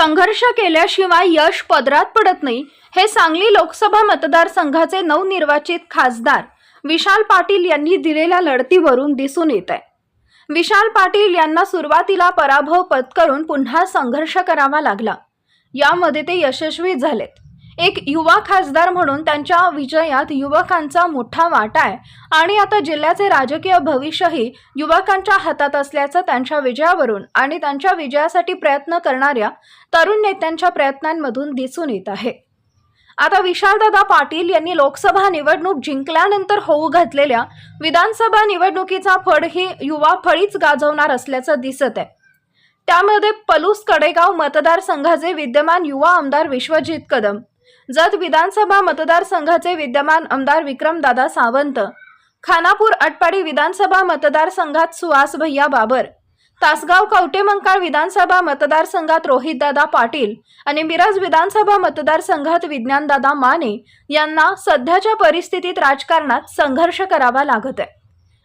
संघर्ष केल्याशिवाय यश पदरात पडत नाही हे सांगली लोकसभा मतदारसंघाचे नवनिर्वाचित खासदार विशाल पाटील यांनी दिलेल्या लढतीवरून दिसून येत आहे विशाल पाटील यांना सुरुवातीला पराभव पत्करून पुन्हा संघर्ष करावा लागला. यामध्ये ते यशस्वी झालेत. एक युवा खासदार म्हणून त्यांच्या विजयात युवकांचा मोठा वाटा आहे. आणि आता जिल्ह्याचे राजकीय भविष्यही युवकांच्या हातात असल्याचं त्यांच्या विजयावरून आणि त्यांच्या विजयासाठी प्रयत्न करणाऱ्या तरुण नेत्यांच्या प्रयत्नांमधून दिसून येत आहे. आता विशालदादा पाटील यांनी लोकसभा निवडणूक जिंकल्यानंतर होऊ घातलेल्या विधानसभा निवडणुकीचा फड ही युवा फळीच गाजवणार असल्याचं दिसत आहे. त्यामध्ये पलूस कडेगाव मतदारसंघाचे विद्यमान युवा आमदार विश्वजित कदम जत विधानसभा मतदारसंघाचे विद्यमान आमदार विक्रमदादा सावंत खानापूर अटपाडी विधानसभा मतदारसंघात सुहास भैया बाबर तासगाव कवटेमंकाळ विधानसभा मतदारसंघात रोहितदादा पाटील आणि मिरज विधानसभा मतदारसंघात विज्ञानदादा माने यांना सध्याच्या परिस्थितीत राजकारणात संघर्ष करावा लागत आहे.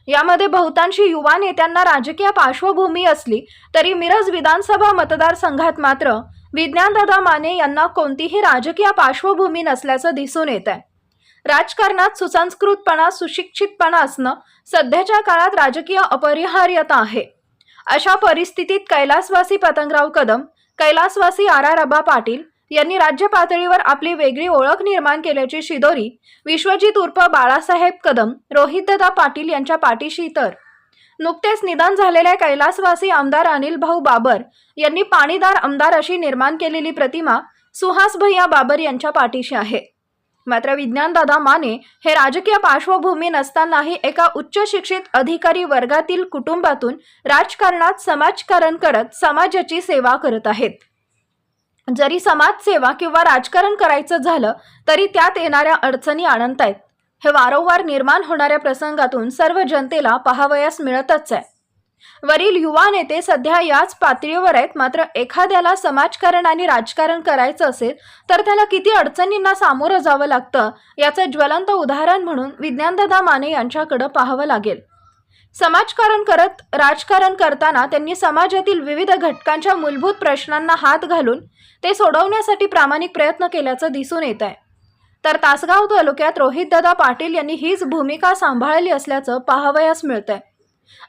यामध्ये बहुतांशी युवा नेत्यांना राजकीय पार्श्वभूमी असली तरी मिरज विधानसभा मतदारसंघात मात्र विज्ञानदादा माने यांना कोणतीही राजकीय पार्श्वभूमी नसल्याचं दिसून येत आहे राजकारणात सुसंस्कृतपणा सुशिक्षितपणा असणं सध्याच्या काळात राजकीय अपरिहार्यता आहे. अशा परिस्थितीत कैलासवासी पतंगराव कदम कैलासवासी आर आर अबा पाटील यांनी राज्य पातळीवर आपली वेगळी ओळख निर्माण केल्याची शिदोरी विश्वजित उर्फ बाळासाहेब कदम रोहितदादा पाटील यांच्या पाठीशी तर नुकतेच निधन झालेल्या कैलासवासी आमदार अनिल भाऊ बाबर यांनी पाणीदार आमदार अशी निर्माण केलेली प्रतिमा सुहास भैया बाबर यांच्या पाठीशी आहे. मात्र विज्ञानदादा माने हे राजकीय पार्श्वभूमी नसतानाही एका उच्च शिक्षित अधिकारी वर्गातील कुटुंबातून राजकारणात समाजकारण करत समाजाची सेवा करत आहेत. जरी समाजसेवा किंवा राजकारण करायचं झालं तरी त्यात येणाऱ्या अडचणी अनंत आहेत हे वारंवार निर्माण होणाऱ्या प्रसंगातून सर्व जनतेला पाहावयास मिळतच आहे. वरील युवा नेते सध्या याच पातळीवर आहेत मात्र एखाद्याला समाजकारण आणि राजकारण करायचं असेल तर त्याला किती अडचणींना सामोरं जावं लागतं याचं ज्वलंत उदाहरण म्हणून विज्ञानदादा माने यांच्याकडं पाहावं लागेल. समाजकारण करत राजकारण करताना त्यांनी समाजातील विविध घटकांच्या मूलभूत प्रश्नांना हात घालून ते सोडवण्यासाठी प्रामाणिक प्रयत्न केल्याचं दिसून येत आहे तर तासगाव तालुक्यात रोहितदादा पाटील यांनी हीच भूमिका सांभाळली असल्याचं पाहावयास मिळतंय.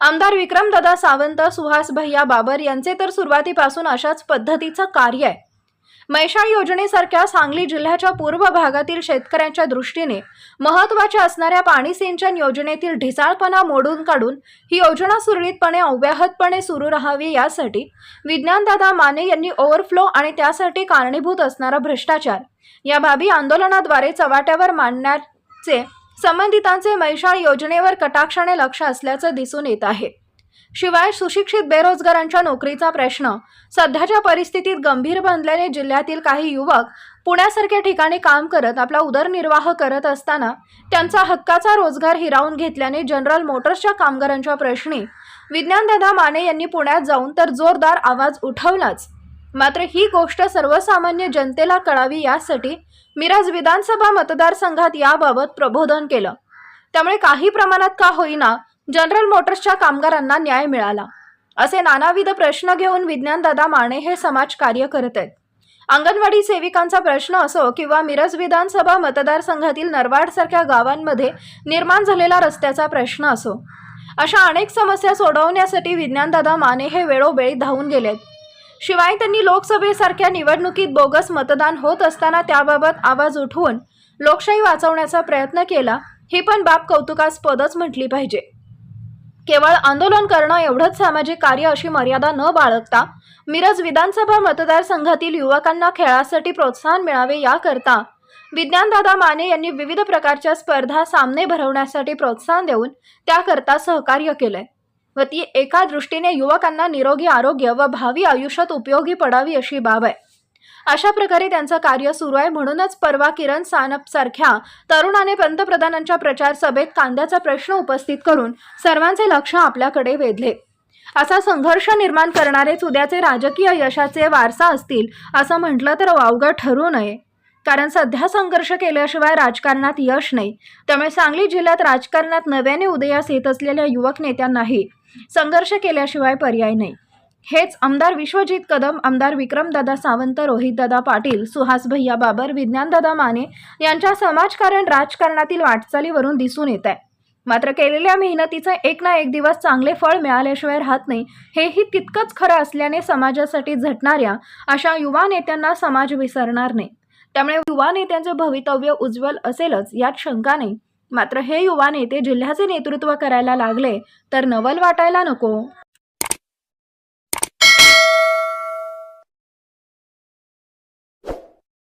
आमदार विक्रमदादा सावंत सुहास भैया बाबर यांचे तर सुरुवातीपासून अशाच पद्धतीचं कार्य आहे. मैशाळ योजनेसारख्या सांगली जिल्ह्याच्या पूर्व भागातील शेतकऱ्यांच्या दृष्टीने महत्त्वाच्या असणाऱ्या पाणी सिंचन योजनेतील ढिसाळपणा मोडून काढून ही योजना सुरळीतपणे अव्याहतपणे सुरू राहावी यासाठी विज्ञानदादा माने यांनी ओव्हरफ्लो आणि त्यासाठी कारणीभूत असणारा भ्रष्टाचार या बाबी आंदोलनाद्वारे चव्हाट्यावर मांडण्याचे संबंधितांचे मैशाळ योजनेवर कटाक्षाने लक्ष असल्याचं दिसून येत आहे. शिवाय सुशिक्षित बेरोजगारांच्या नोकरीचा प्रश्न. सध्याच्या परिस्थितीत गंभीर बनल्याने जिल्ह्यातील काही युवक पुण्यासारख्या ठिकाणी काम करत आपला उदरनिर्वाह करत असताना त्यांचा हक्काचा रोजगार हिरावून घेतल्याने जनरल मोटर्सच्या कामगारांच्या प्रश्नी विज्ञानदादा माने यांनी पुण्यात जाऊन तर जोरदार आवाज उठवलाच. मात्र ही गोष्ट सर्वसामान्य जनतेला कळावी यासाठी मिरज विधानसभा मतदारसंघात याबाबत प्रबोधन केलं. त्यामुळे काही प्रमाणात का होईना जनरल मोटर्सच्या कामगारांना न्याय मिळाला. असे नानाविध प्रश्न घेऊन विज्ञानदादा माने हे समाजकार्य करत आहेत. अंगणवाडी सेविकांचा प्रश्न असो किंवा मिरज विधानसभा मतदारसंघातील नरवाडसारख्या गावांमध्ये निर्माण झालेला रस्त्याचा प्रश्न असो अशा अनेक समस्या सोडवण्यासाठी विज्ञानदादा माने हे वेळोवेळी धावून गेलेत. शिवाय त्यांनी लोकसभेसारख्या निवडणुकीत बोगस मतदान होत असताना त्याबाबत आवाज उठवून लोकशाही वाचवण्याचा प्रयत्न केला ही पण बाब कौतुकास्पदच म्हटली पाहिजे. केवळ आंदोलन करणं एवढंच सामाजिक कार्य अशी मर्यादा न बाळगता मिरज विधानसभा मतदारसंघातील युवकांना खेळासाठी प्रोत्साहन मिळावे याकरता विज्ञानदादा माने यांनी विविध प्रकारच्या स्पर्धा सामने भरवण्यासाठी प्रोत्साहन देऊन त्याकरता सहकार्य केले व ती एका दृष्टीने युवकांना निरोगी आरोग्य व भावी आयुष्यात उपयोगी पडावी अशी बाब आहे. अशा प्रकारे त्यांचं कार्य सुरू आहे. म्हणूनच परवा किरण सानप सारख्या तरुणाने पंतप्रधानांच्या प्रचार सभेत कांद्याचा प्रश्न उपस्थित करून सर्वांचे लक्ष आपल्याकडे वेधले. असा संघर्ष निर्माण करणारेच उद्याचे राजकीय यशाचे वारसा असतील असं म्हटलं तर वावगं ठरू नये. कारण सध्या संघर्ष केल्याशिवाय राजकारणात यश नाही. त्यामुळे सांगली जिल्ह्यात राजकारणात नव्याने उदयास येत असलेल्या युवक नेत्यांनाही संघर्ष केल्याशिवाय पर्याय नाही. हेच आमदार विश्वजित कदम आमदार विक्रमदादा सावंत रोहितदादा पाटील सुहास भैया बाबर विज्ञानदादा माने यांच्या समाजकारण राजकारणातील वाटचालीवरून दिसून येत आहे. मात्र केलेल्या मेहनतीचे एक ना एक दिवस चांगले फळ मिळाल्याशिवाय राहत नाही हेही तितकंच खरं असल्याने समाजासाठी झटणाऱ्या अशा युवा नेत्यांना समाज विसरणार नाही. त्यामुळे युवा नेत्यांचे भवितव्य उज्ज्वल असेलच यात शंका नाही. मात्र हे युवा नेते जिल्ह्याचे नेतृत्व करायला लागले तर नवल वाटायला नको.